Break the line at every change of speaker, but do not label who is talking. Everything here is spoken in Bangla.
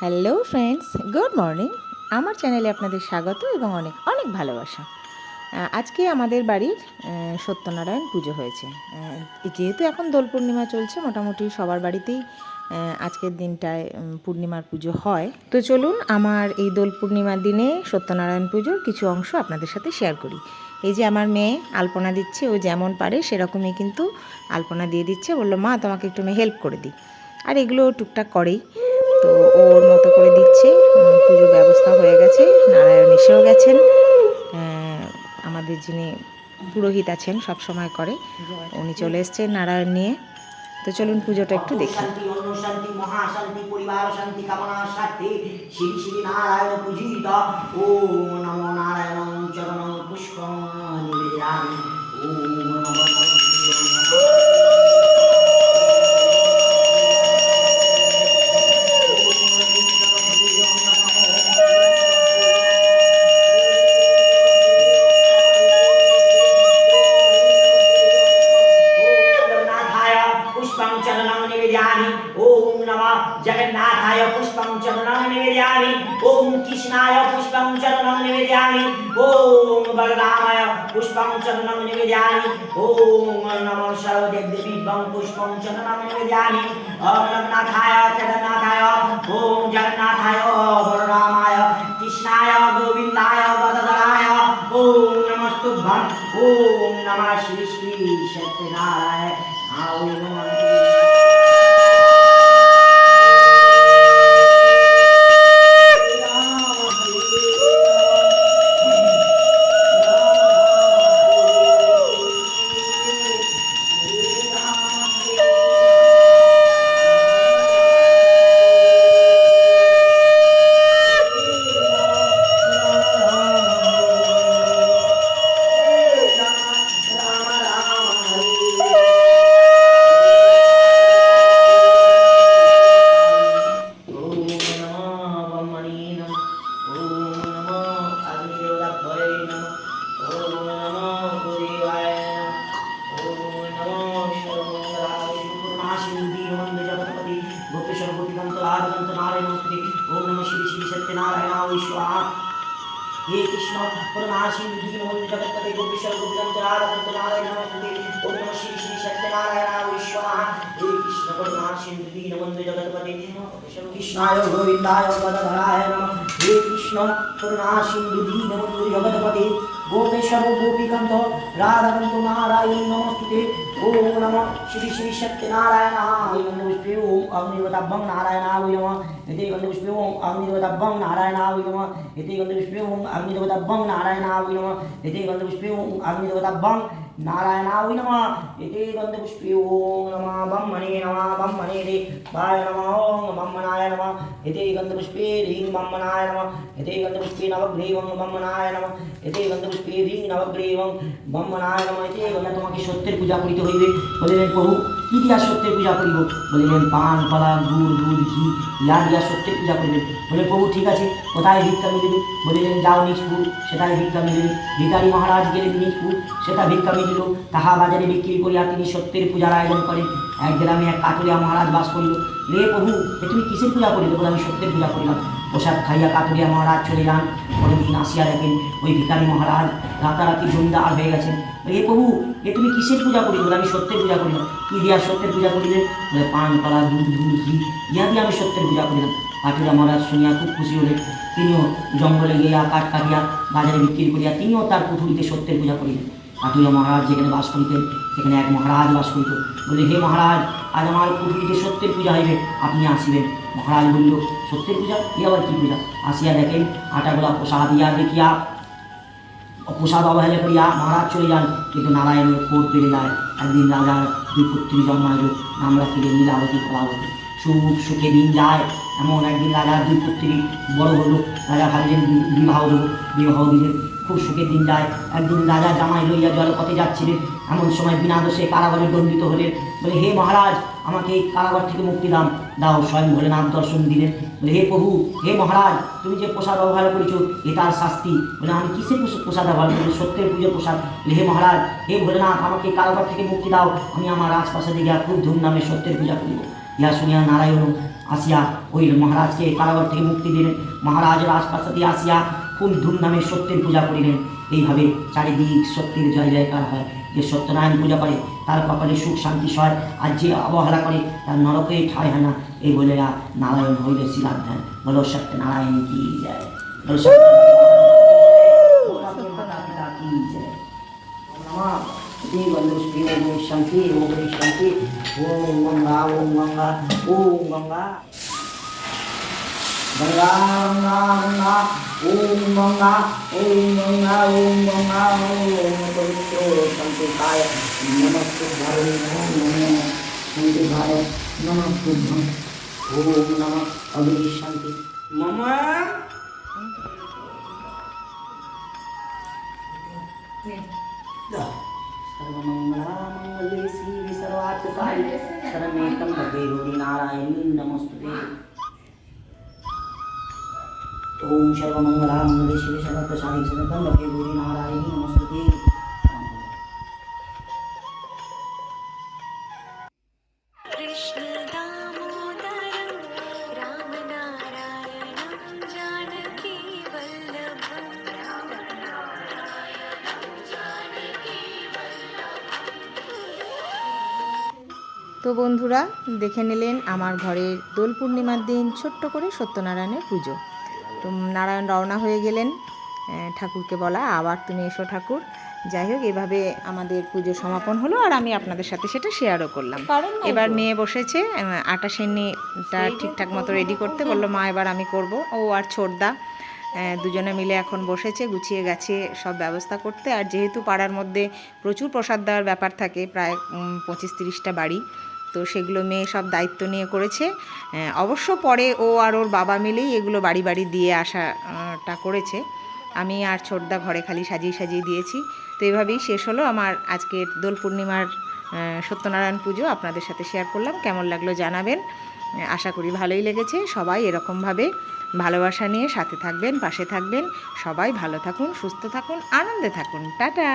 হ্যালো ফ্রেন্ডস গুড মর্নিং আমার চ্যানেলে আপনাদের স্বাগত এবং অনেক অনেক ভালোবাসা। আজকে আমাদের বাড়ির সত্যনারায়ণ পুজো হয়েছে। যেহেতু এখন দোল পূর্ণিমা চলছে, মোটামুটি সবার বাড়িতেই আজকের দিনটায় পূর্ণিমার পুজো হয়। তো চলুন আমার এই দোল পূর্ণিমার দিনে সত্যনারায়ণ পুজোর কিছু অংশ আপনাদের সাথে শেয়ার করি। এই যে আমার মেয়ে আলপনা দিচ্ছে, ও যেমন পারে সেরকমই কিন্তু আলপনা দিয়ে দিচ্ছে। বলল, মা, তোমাকে একটু আমি হেল্প করে দিই। আর এগুলো টুকটাক করেই। তো ওর মতো করে দিচ্ছে। পুজোর ব্যবস্থা হয়ে গেছে। নারায়ণ এসেও গেছেন। আমাদের যিনি পুরোহিত আছেন সব সময় করে, উনি চলে এসছেন নারায়ণ নিয়ে। তো চলুন পুজোটা একটু দেখি।
শান্তি অন্য শান্তি পরিবার শান্তি নারায়ণ পূজিত। ও নমো নারায়ণ निवेदयामि ॐ नमः जगन्नाथाय पुष्पं चरणं निवेदयामि ॐ कृष्णाय पुष्पं चरणं निवेदयामि ॐ बलरामाय पुष्पं चरणं निवेदयामि ॐ नमः सर्वदेवदेवीभ्यं पुष्पं चरणं निवेदयामि ॐ जगन्नाथाय जगन्नाथाय ॐ जगन्नाथाय बलरामाय कृष्णाय गोविन्दाय वरदराय ॐ नमस्तुभ्यं ॐ नमः श्री श्री सत्यनारायण ॐ हे कृष्ण पूर्णाशी विघ्नो जगत्पते गोपीश्वर गोपीरं जराधकृत नारायण नमस्ते ओम नमः श्री श्री सत्यनारायणाय विश्वाः हे कृष्ण पूर्णाशी विघ्नो वंदे जगत्पते कृष्णाय पद पदधराय नमः। हे कृष्ण पूर्णाशी विघ्नो जगत्पते गोपेश्वर गोपीकं राधाकान्त नारायण नमस्ते ओम नम श्री श्री सत्यनारायणाय नमस्ते ॐ अग्निवताभ्यं नारायणाय नमः। इति गन्धपुष्पे ॐ अग्निवताभ्यं नारायणाय नमः। इति गन्धपुष्पे ॐ अग्निवताभ्यं नारायणाय नमः। इति गन्धपुष्पे నారాయణాయ నమ ఇతి గంధపుష్పి ఓం నమ బమ్మనే నమ బమ్మనే రే బాయ నమ ఓం బమ్మనాయ నమ ఇతి గంధపుష్పి హ్రీం नमः నమ ఇతి గంధపుష్పి నవగ్రీవం బమ్మనాయ నమ এতে গন্ধপুষ্পী হ্রিং নবগ্রী এবং ব্রহ্মনায় নম এতে গন্ধ তোমাকে সত্যের পূজা করিতে হইবে বলিলেন প্রভু কি দিয়া সত্যের পূজা করিব। বলিলেন, পান, কলা, গুড়, দুধ, ঘি ইয়া দিয়া সত্যের পূজা করিবেন। বলে, প্রভু, ঠিক আছে, কোথায় ভিক্ষা মিলিবে বলিলেন, যাও নিজপুর সেটাই ভিক্ষা মিলিবে ভিকারী মহারাজ গেলেন নিজপুর সেটা ভিক্ষা মিলিল তাহা বাজারে বিক্রি করিয়া তিনি সত্যের পূজার আয়োজন করেন। এক গ্রামে এক কাতুরিয়া মহারাজ বাস করিল। রে প্রভু তুমি কিসের পূজা করিলে বলে, আমি সত্যের পূজা করিলাম। প্রসাদ খাইয়া কাতুরিয়া মহারাজ চলে যান। পরের দিন আসিয়া দেখেন ওই ভিকারী মহারাজ রাতারাতি জমিদার হয়ে গেছেন। এ প্রভু, এ তুমি কিসের পূজা করিলে? বলে, আমি সত্যের পূজা করিলাম কি দিয়া সত্যের পূজা করিলেন? বলে, পান, কলা, দুধ দুধ ঘি ইয়া দিয়ে আমি সত্যের পূজা করিলাম কাতুরিয়া মহারাজ শুনিয়া খুব খুশি হলেন। তিনিও জঙ্গলে গিয়া কাঠ কাটিয়া বাজারে বিক্রি করিয়া তিনিও তার কুঠুরিতে সত্যের পূজা করিলেন। কাতুরিয়া মহারাজ যেখানে বাস করিতেন, সেখানে এক মহারাজ বাস করিত। বলে, হে মহারাজ, আজ আমার কুঠুরিতে সত্যের পূজা হইবে। আপনি আসিবেন। মহারাজ বলল সত্যের পূজা? এ আবার কি পূজা? আসিয়া দেখেন, আটাগুলা প্রসাদ ইয়া দেখিয়া প্রসাদ অবহেলা করিয়া মহারাজ চলে যান। কিন্তু নারায়ণের কোট বেড়ে যায় একদিন রাজার দুই পুত্রী জন্মাইল, নাম রাখিলেন নীলাবতী কলাবতী। সুখ সুখে দিন যায়। এমন একদিন রাজার দুই পুত্রী বড় হলো রাজা ভাবলেন বিবাহ দেব, বিবাহ দিলেন খুব সুখের দিন যায়। একদিন রাজা জামাই লইয়া জল জলপথে যাচ্ছিলেন। এমন সময় বিনা দোষে কারাগারে দণ্ডিত হলেন। বলে, হে মহারাজ, আমাকে এই কারাগার থেকে মুক্তি দান। দাও স্বয়ং ভোলেনাথ দর্শন দিলেন বলে, হে প্রভু, হে মহারাজ, তুমি যে প্রসাদ অবহেলা করেছ, এ শাস্তি। বলে, আমি কিসে প্রস- প্রসাদ অবহেলা করি সত্যের পুজোর প্রসাদ। হে মহারাজ, হে ভোলেনাথ, আমাকে কারাগার থেকে মুক্তি দাও। আমি আমার রাজপ্রাসাদে গিয়া খুব ধুমধামে সত্যের পূজা করিব। ইহা শুনিয়া নারায়ণ আসিয়া ওই মহারাজকে কারাগার থেকে মুক্তি দিলেন। মহারাজ রাজপ্রাসাদে আসিয়া খুব ধুমধামে সত্যের পূজা করিলেন। এইভাবে চারিদিক সত্যের জয় জয়কার হয়। যে সত্যনারায়ণ পূজা করে, তার কপালে সুখ শান্তি সয়, আর যে অবহেলা করে, তার নরকে ঠাই হয় না। এই বলে নারায়ণ হইল কি যায় বলো সত্যনারায়ণ কি ওম শান্তি ওম শান্তি। ওম গঙ্গা ওম গঙ্গা ওম গঙ্গা। राम नाम ना ओम मंगा ओम मंगा ओम मंगा ओम पवित्र संतुकाय नमस्ते भारत नमो संति भारत नमस्ते ओम नम अग्निशांति
मम
सर्वमंगलामंगले श्री सर्वार्थकारि शरणेकं भगे गौरी नारायणी नमस्तुते ওম সর্বমঙ্গলাম নদী
শিবে সর্বত্র সাধী সদতম
তো বন্ধুরা দেখে নিলেন আমার ঘরের দোল পূর্ণিমার দিন ছোট্ট করে সত্যনারায়ণের পুজো। তো নারায়ণ রওনা হয়ে গেলেন ঠাকুরকে বলা। আবার তুমি এসো ঠাকুর। যাই হোক এভাবে আমাদের পুজো সমাপন হলো আর আমি আপনাদের সাথে সেটা শেয়ারও করলাম। এবার মেয়ে বসেছে আটা সেন্নিটা ঠিকঠাক মতো রেডি করতে বলল মা এবার আমি করব। ও আর ছোটদা দুজনে মিলে এখন বসেছে গুছিয়ে গেছে সব ব্যবস্থা করতে। আর যেহেতু পাড়ার মধ্যে প্রচুর প্রসাদ দেওয়ার ব্যাপার থাকে প্রায় পঁচিশ তিরিশটা বাড়ি তো সেগুলো মেয়ে সব দায়িত্ব নিয়ে করেছে। অবশ্য পরে ও আর ওর বাবা মিলেই এগুলো বাড়ি বাড়ি দিয়ে আসাটা করেছে। আমি আর ছোটদা ঘরে খালি সাজিয়ে সাজিয়ে দিয়েছি। তো এভাবেই শেষ হলো আমার আজকের দোল পূর্ণিমার সত্যনারায়ণ পুজো। আপনাদের সাথে শেয়ার করলাম। কেমন লাগল জানাবেন। আশা করি ভালোই লেগেছে। সবাই এরকমভাবে ভালোবাসা নিয়ে সাথে থাকবেন, পাশে থাকবেন। সবাই ভালো থাকুন, সুস্থ থাকুন, আনন্দে থাকুন। টাটা!